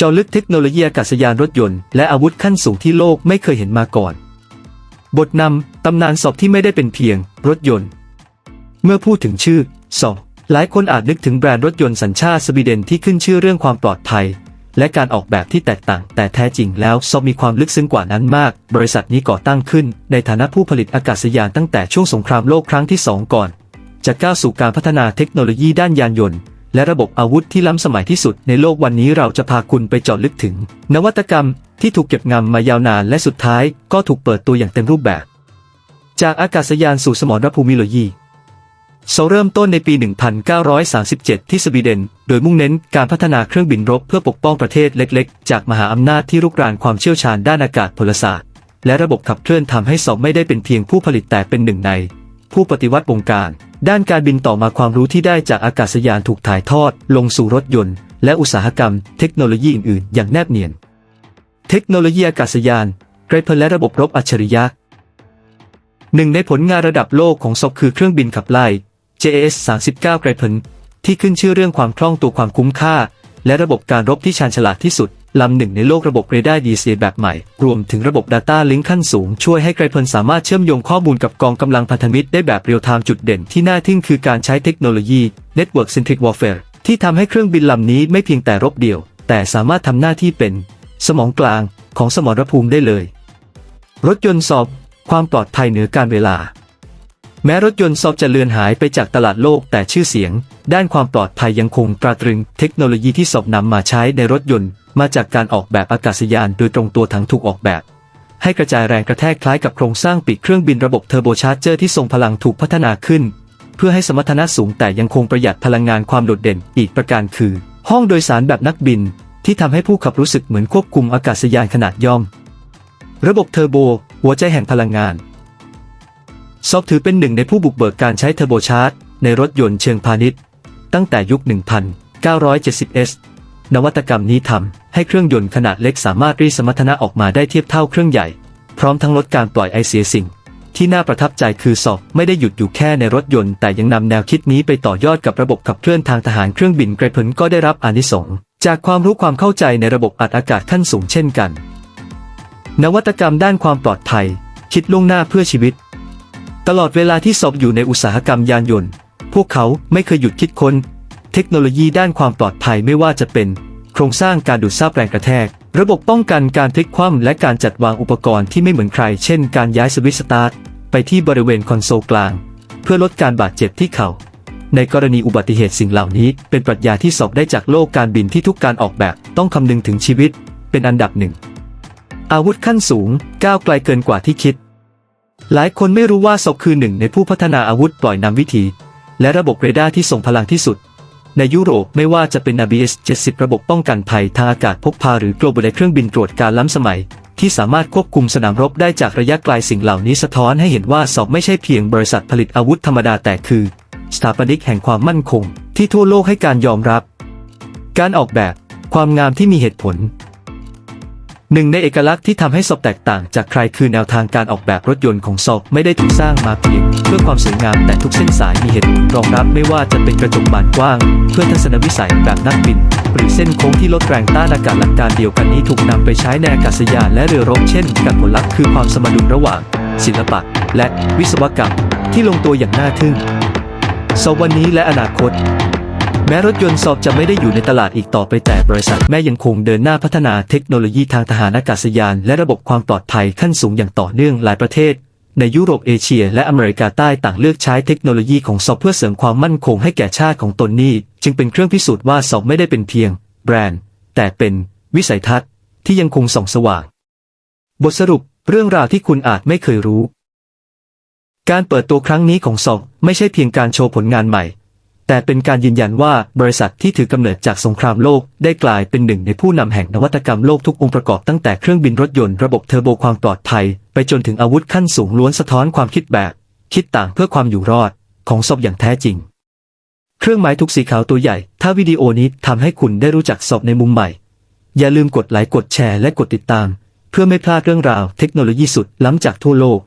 เจาะลึกเทคโนโลยีอากาศยานรถยนต์และอาวุธขั้นสูงที่โลกไม่เคยเห็นมาก่อน บทนำตำนานสอบที่ไม่ได้เป็นเพียง รถยนต์ เมื่อพูดถึงชื่อสอบหลายคนอาจนึกถึงแบรนด์รถยนต์สัญชาติสวีเดนที่ขึ้นชื่อเรื่องความปลอดภัย และการออกแบบที่แตกต่าง แต่แท้จริงแล้วซอบมีความลึกซึ้งกว่านั้นมาก บริษัทนี้ก่อตั้งขึ้น ในฐานะผู้ผลิตอากาศยานตั้งแต่ช่วงสงครามโลกครั้งที่สองก่อน จะก้าวสู่การพัฒนาเทคโนโลยีด้านยานยนต์ และระบบอาวุธที่ล้ำสมัยที่สุดในโลกวันนี้เราจะพาคุณไปเจาะลึกถึง นวัตกรรมที่ถูกเก็บงำมายาวนานและสุดท้ายก็ถูกเปิดตัวอย่างเต็มรูปแบบ จากอากาศยานสู่สมรภูมิโลยีโซเริ่มต้นในปี 1937 ที่สวีเดน โดยมุ่งเน้นการพัฒนาเครื่องบินรบเพื่อปกป้องประเทศเล็กๆ จากมหาอำนาจที่รุกรานความเชี่ยวชาญด้านอากาศพลศาสตร์ และระบบขับเคลื่อนทำให้สอบไม่ได้เป็นเพียงผู้ผลิตแต่เป็นหนึ่งใน ผู้ปฏิวัติวงการ ด้านการบินต่อมาความรู้ที่ได้จากอากาศยานถูกถ่ายทอด ลงสู่รถยนต์ และอุตสาหกรรม เทคโนโลยีอื่นๆ อย่างแนบเนียน เทคโนโลยีอากาศยานไกรเพลและระบบรบอัจฉริยะหนึ่งในผลงานระดับโลกของซอบคือเครื่องบินขับไล่ JAS 39 Gripen ที่ขึ้นชื่อเรื่องความคล่องตัวความคุ้มค่า และระบบการรบที่ชาญฉลาดที่สุด ลำหนึ่งในโลกระบบเรดาร์ดีเซแบบใหม่ รวมถึงระบบ Data Link ขั้นสูง ช่วยให้ไกรเพนสามารถเชื่อมโยงข้อมูลกับกองกำลังพันธมิตรได้แบบเรียลไทม์จุดเด่นที่น่าทึ่งคือการใช้เทคโนโลยี Network Centric Warfare ที่ทำให้เครื่องบินลำนี้ไม่เพียงแต่รบเดี่ยว แต่สามารถทำหน้าที่เป็น สมองกลางของสมรภูมิได้เลย รถยนต์สอบ ความปลอดภัยเหนือการเวลา แม้รถยนต์ซอบจะเลือนหายไปจากตลาดโลกแต่ชื่อเสียง ด้านความปลอดภัยยังคงตราตรึง เทคโนโลยีที่สอบนำมาใช้ในรถยนต์ มาจากการออกแบบอากาศยานโดยตรงตัวถังถูกออกแบบ ให้กระจายแรงกระแทกคล้ายกับโครงสร้างปีกเครื่องบินระบบเทอร์โบชาร์เจอร์ที่ทรงพลังถูกพัฒนาขึ้น เพื่อให้สมรรถนะสูงแต่ยังคงประหยัดพลังงานความโดดเด่นอีกประการคือ ห้องโดยสารแบบนักบิน ที่ทำให้ผู้ขับรู้สึกเหมือนควบคุมอากาศยานขนาดย่อม ระบบเทอร์โบ หัวใจแห่งพลังงาน ซอบถือเป็นหนึ่งในผู้บุกเบิกการใช้เทอร์โบชาร์จในรถยนต์เชิงพาณิชย์ ตั้งแต่ยุค 1970s นวัตกรรมนี้ทำให้เครื่องยนต์ขนาดเล็กสามารถรีสมรรถนะออกมาได้เทียบเท่าเครื่องใหญ่ พร้อมทั้งลดการปล่อยไอเสียสิ่ง ที่น่าประทับใจคือสอบไม่ได้หยุดอยู่แค่ในรถยนต์ แต่ยังนำแนวคิดนี้ไปต่อยอดกับระบบขับเคลื่อนทางทหารเครื่องบินไกรเพลก็ได้รับอานิสงส์จากความรู้ความเข้าใจในระบบอัดอากาศขั้นสูงเช่นกัน นวัตกรรมด้านความปลอดภัย คิดล่วงหน้าเพื่อชีวิต ตลอดเวลาที่สอบอยู่ในอุตสาหกรรมยานยนต์ พวกเขาไม่เคยหยุดคิดค้น เทคโนโลยีด้านความปลอดภัยไม่ว่าจะเป็น โครงสร้างการดูดซับแรงกระแทก ระบบป้องกันการพลิกคว่ำและการจัดวางอุปกรณ์ที่ไม่เหมือนใคร เช่น การย้ายสวิตช์สตาร์ทไปที่บริเวณคอนโซลกลาง เพื่อลดการบาดเจ็บที่เข่าในกรณีอุบัติเหตุสิ่งเหล่านี้ เป็นปรัชญาที่สอบได้จากโลกการบินที่ทุกการออกแบบ ต้องคำนึงถึงชีวิต เป็นอันดับหนึ่งอาวุธขั้นสูงก้าวไกลเกินกว่าที่คิด หลายคนไม่รู้ว่าศพคือหนึ่งในผู้พัฒนาอาวุธปล่อยนำวิธี และระบบเรดาร์ที่ส่งพลังที่สุด ในยุโรปไม่ว่าจะเป็น ABS 70 ระบบป้องกันภัยทางอากาศพกพาหรือ Global เครื่องบินตรวจการล้ำสมัย ที่สามารถควบคุมสนามรบได้จากระยะไกลสิ่งเหล่านี้สะท้อนให้เห็นว่าสอบไม่ใช่เพียงบริษัทผลิตอาวุธธรรมดาแต่คือ สถาปนิกแห่งความมั่นคง ที่ทั่วโลกให้การยอมรับ การออกแบบ ความงามที่มีเหตุผล หนึ่งในเอกลักษณ์ที่ทำให้ศพแตกต่างจากใครคือแนวทางการออกแบบรถยนต์ของศพไม่ได้ถูกสร้างมาเพียงเพื่อความสวยงามแต่ทุกเส้นสายมีเหตุรองรับไม่ว่าจะเป็นกระจกบานกว้าง เพื่อทัศนวิสัยแบบนักบิน หรือเส้นโค้งที่ลดแรงต้านอากาศหลักการเดียวกันนี้ถูกนำไปใช้ในอากาศยานและเรือรบเช่นกันผลลัพธ์คือความสมดุลระหว่าง ศิลปะ และวิศวกรรมที่ลงตัวอย่างน่าทึ่งศพวันนี้และอนาคต แม้รถยนต์สอบจะไม่ได้อยู่ในตลาดอีกต่อไปแต่บริษัทแม่ยังคงเดินหน้าพัฒนาเทคโนโลยีทางทหารอากาศยาน และระบบความปลอดภัยขั้นสูงอย่างต่อเนื่องหลายประเทศ ในยุโรปเอเชีย และอเมริกาใต้ต่างเลือกใช้เทคโนโลยีของสอบเพื่อเสริมความมั่นคงให้แก่ชาติของตนนี่จึงเป็นเครื่องพิสูจน์ว่าสอบไม่ได้เป็นเพียง แบรนด์ แต่เป็นวิสัยทัศน์ที่ยังคงส่องสว่าง บทสรุปเรื่องราวที่คุณอาจไม่เคยรู้ การเปิดตัวครั้งนี้ของสอบไม่ใช่เพียงการโชว์ผลงานใหม่ แต่เป็นการยืนยันว่าบริษัทที่ถือกำเนิดจากสงครามโลกได้กลายเป็นหนึ่งในผู้นำแห่งนวัตกรรมโลกทุกองค์ประกอบตั้งแต่เครื่องบินรถยนต์ระบบเทอร์โบความปลอดภัย ไปจนถึงอาวุธขั้นสูงล้วนสะท้อนความคิดแบบ คิดต่างเพื่อความอยู่รอด ของศพอย่างแท้จริง เครื่องหมายทุกสีขาวตัวใหญ่ ถ้าวิดีโอนี้ทำให้คุณได้รู้จักศพในมุมใหม่ อย่าลืมกดไลค์กดแชร์และกดติดตาม เพื่อไม่พลาดเรื่องราวเทคโนโลยีสุดล้ำจากทั่วโลก